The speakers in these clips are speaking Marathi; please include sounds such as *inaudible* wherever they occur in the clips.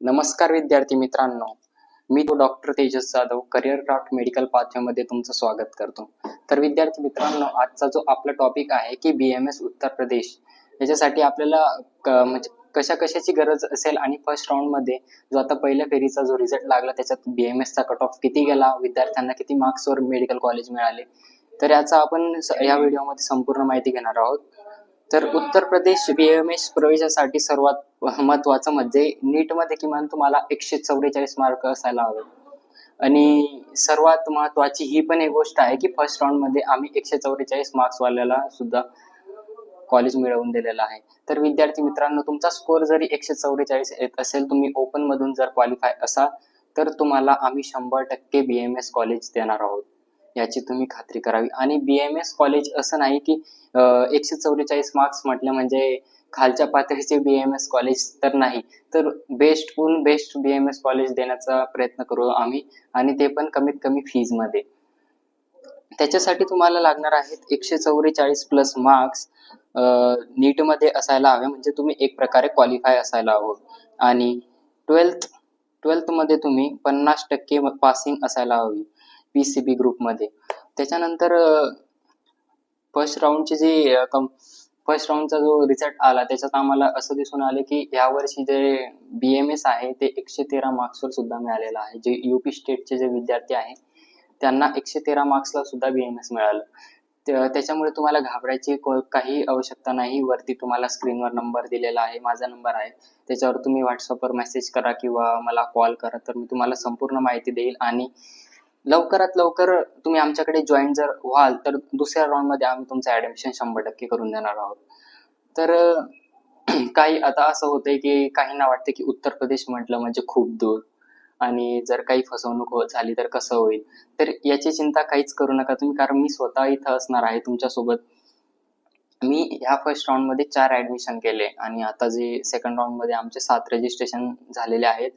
नमस्कार विद्यार्थी मित्रांनो. मी तो doctor Tejas Jadhav career craft medical पाथवेमध्ये तुमचं स्वागत करतो. तर विद्यार्थी मित्रांनो आजचा जो आपला टॉपिक आहे की बी एम एस उत्तर प्रदेश याच्यासाठी आपल्याला म्हणजे कशा कशाची गरज असेल आणि फर्स्ट राऊंडमध्ये जो आता पहिल्या फेरीचा जो रिझल्ट लागला त्याच्यात बी एम एसचा कट ऑफ किती गेला विद्यार्थ्यांना किती मार्क्सवर मेडिकल कॉलेज मिळाले तर याचा आपण या व्हिडिओमध्ये संपूर्ण माहिती घेणार आहोत. तर उत्तर प्रदेश बी एम एस प्रवेशासाठी सर्वात महत्वाचं म्हणजे नीटमध्ये किमान तुम्हाला एकशे चौवेचाळीस मार्क असायला हवे. आणि सर्वात महत्वाची ही पण एक गोष्ट आहे की फर्स्ट राऊंडमध्ये आम्ही एकशे चौवेचाळीस मार्क्स वाल्याला सुद्धा कॉलेज मिळवून दिलेलं आहे. तर विद्यार्थी मित्रांनो तुमचा स्कोर जरी एकशे चौवेचाळीस येत असेल तुम्ही ओपन मधून जर क्वालिफाय असाल तर तुम्हाला आम्ही शंभर टक्के बी एम एस कॉलेज देणार आहोत. याची तुम्ही खात्री करावी. आणि बी एम एस कॉलेज असं नाही की एकशे चौवेचाळीस मार्क्स म्हटलं म्हणजे खालच्या पातळीचे बी एम एस कॉलेज तर नाही. तर बेस्टहून best B M S college देण्याचा प्रयत्न करू आम्ही आणि ते पण कमीत कमी फीजमध्ये. त्याच्यासाठी तुम्हाला लागणार आहेत एकशे चौवेचाळीस प्लस मार्क्स नीटमध्ये असायला हवे. म्हणजे तुम्ही एक प्रकारे क्वालिफाय असायला हवं. आणि ट्वेल्थ ट्वेल्थमध्ये तुम्ही पन्नास टक्के पासिंग असायला हवी. पी सी बी ग्रुपमध्ये त्याच्यानंतर फर्स्ट राऊंडचे जे फर्स्ट राऊंडचा जो रिझल्ट आला त्याच्यात आम्हाला असं दिसून आले की यावर्षी जे बी एम एस आहे ते एकशे तेरा मार्क्सवर सुद्धा मिळालेलं आहे. जे युपी स्टेटचे जे विद्यार्थी आहे त्यांना एकशे तेरा मार्क्सला सुद्धा बी एम एस मिळालं. त्याच्यामुळे तुम्हाला घाबरायची काही आवश्यकता नाही. वरती तुम्हाला स्क्रीनवर नंबर दिलेला आहे माझा नंबर आहे. त्याच्यावर तुम्ही व्हॉट्सअपवर मेसेज करा किंवा मला कॉल करा तर मी तुम्हाला संपूर्ण माहिती देईल आणि लवकरात लवकर तुम्ही आमच्याकडे जॉईन जर व्हाल तर दुसऱ्या राऊंडमध्ये आम्ही तुमचं ऍडमिशन शंभर टक्के करून देणार आहोत. तर *clears throat* काही आता असं होतंय की काहींना वाटतं की उत्तर प्रदेश म्हटलं म्हणजे खूप दूर. आणि जर काही फसवणूक हो- झाली तर कसं होईल? तर याची चिंता काहीच करू नका तुम्ही कारण मी स्वतः इथं असणार आहे तुमच्यासोबत. मी ह्या फर्स्ट राऊंडमध्ये चार ऍडमिशन केले आणि आता जे सेकंड राऊंडमध्ये आमचे सात रजिस्ट्रेशन झालेले आहेत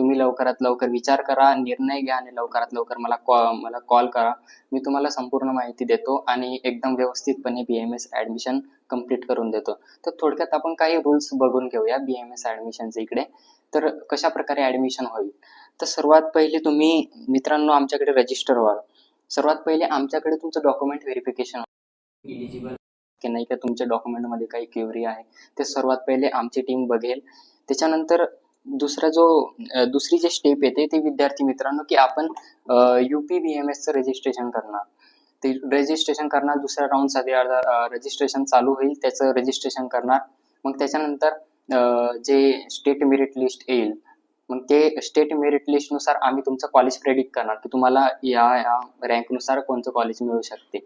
तुम्ही लवकरात लवकर विचार करा निर्णय घ्या आणि लवकरात लवकर मला कॉ मला कॉल करा. मी तुम्हाला संपूर्ण माहिती देतो आणि एकदम व्यवस्थितपणे B M S admission complete करून देतो. तर थोडक्यात आपण काही रूल्स बघून घेऊया बी एम एस ऍडमिशनचे इकडे. तर कशा प्रकारे ऍडमिशन होईल? तर सर्वात पहिले तुम्ही मित्रांनो आमच्याकडे रजिस्टर व्हाल सर्वात पहिले आमच्याकडे तुमचं डॉक्युमेंट व्हेरिफिकेशन इलिजिबल की नाही का तुमच्या डॉक्युमेंटमध्ये काही क्युरी आहे ते सर्वात पहिले आमची टीम बघेल. त्याच्यानंतर दुसरा जो दुसरी जे स्टेप येते ते विद्यार्थी मित्रांनो की आपण युपी बी एम एसचं रजिस्ट्रेशन करणार. ते रजिस्ट्रेशन करणार दुसऱ्या राऊंडसाठी रजिस्ट्रेशन चालू होईल त्याचं रजिस्ट्रेशन करणार. मग त्याच्यानंतर जे स्टेट मेरिट लिस्ट येईल मग ते स्टेट मेरिट लिस्टनुसार आम्ही तुमचं कॉलेज प्रेडिक्ट करणार की तुम्हाला या या रँकनुसार कोणतं कॉलेज मिळू शकते.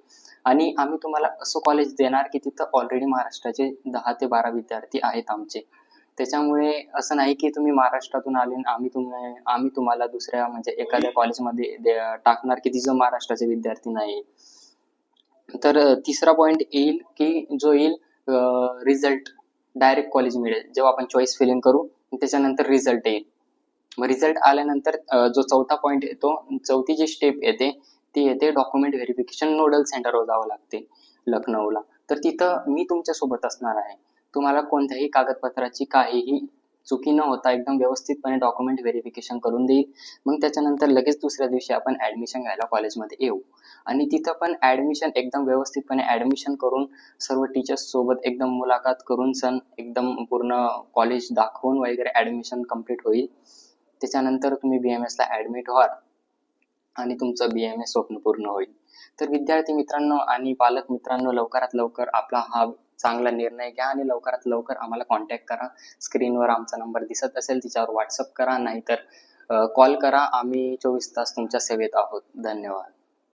आणि आम्ही तुम्हाला असं कॉलेज देणार की तिथं ऑलरेडी महाराष्ट्राचे दहा ते बारा विद्यार्थी आहेत आमचे. त्याच्यामुळे असं नाही की तुम्ही महाराष्ट्रातून आले आम्ही तुम्ही आम्ही तुम्हाला दुसऱ्या म्हणजे एखाद्या कॉलेजमध्ये टाकणार की तिचं महाराष्ट्राचे विद्यार्थी नाही. तर तिसरा पॉइंट येईल की जो येईल रिझल्ट डायरेक्ट कॉलेज मिळेल. जेव्हा आपण चॉईस फिलिंग करू त्याच्यानंतर रिझल्ट येईल. मग रिझल्ट आल्यानंतर जो चौथा पॉईंट येतो चौथी जी स्टेप येते ती येते डॉक्युमेंट व्हेरिफिकेशन नोडल सेंटरवर जावं लागते लखनौला. तर तिथं मी तुमच्यासोबत असणार आहे. तुम्हाला कोणत्याही कागदपत्राची काहीही चुकी न होता एकदम व्यवस्थितपणे डॉक्युमेंट व्हेरिफिकेशन करून देईल. मग त्याच्यानंतर लगेच दुसऱ्या दिवशी आपण ऍडमिशन घ्यायला कॉलेजमध्ये येऊ. आणि तिथं पण ऍडमिशन एकदम व्यवस्थितपणे ऍडमिशन करून सर्व टीचर्स सोबत एकदम मुलाखत करून सण एकदम पूर्ण कॉलेज दाखवून वगैरे ऍडमिशन कंप्लीट होईल. त्याच्यानंतर तुम्ही बी एम एसला ऍडमिट व्हाल आणि तुमचं बी एम एस स्वप्न पूर्ण होईल. तर विद्यार्थी मित्रांनो आणि पालक मित्रांनो लवकरात लवकर आपला हा चांगला निर्णय घ्या आणि लवकरात लवकर आम्हाला कॉन्टॅक्ट करा. स्क्रीनवर आमचा नंबर दिसत असेल तिच्यावर व्हॉट्सअप करा नाहीतर कॉल करा. आम्ही चोवीस तास तुमच्या सेवेत आहोत. धन्यवाद.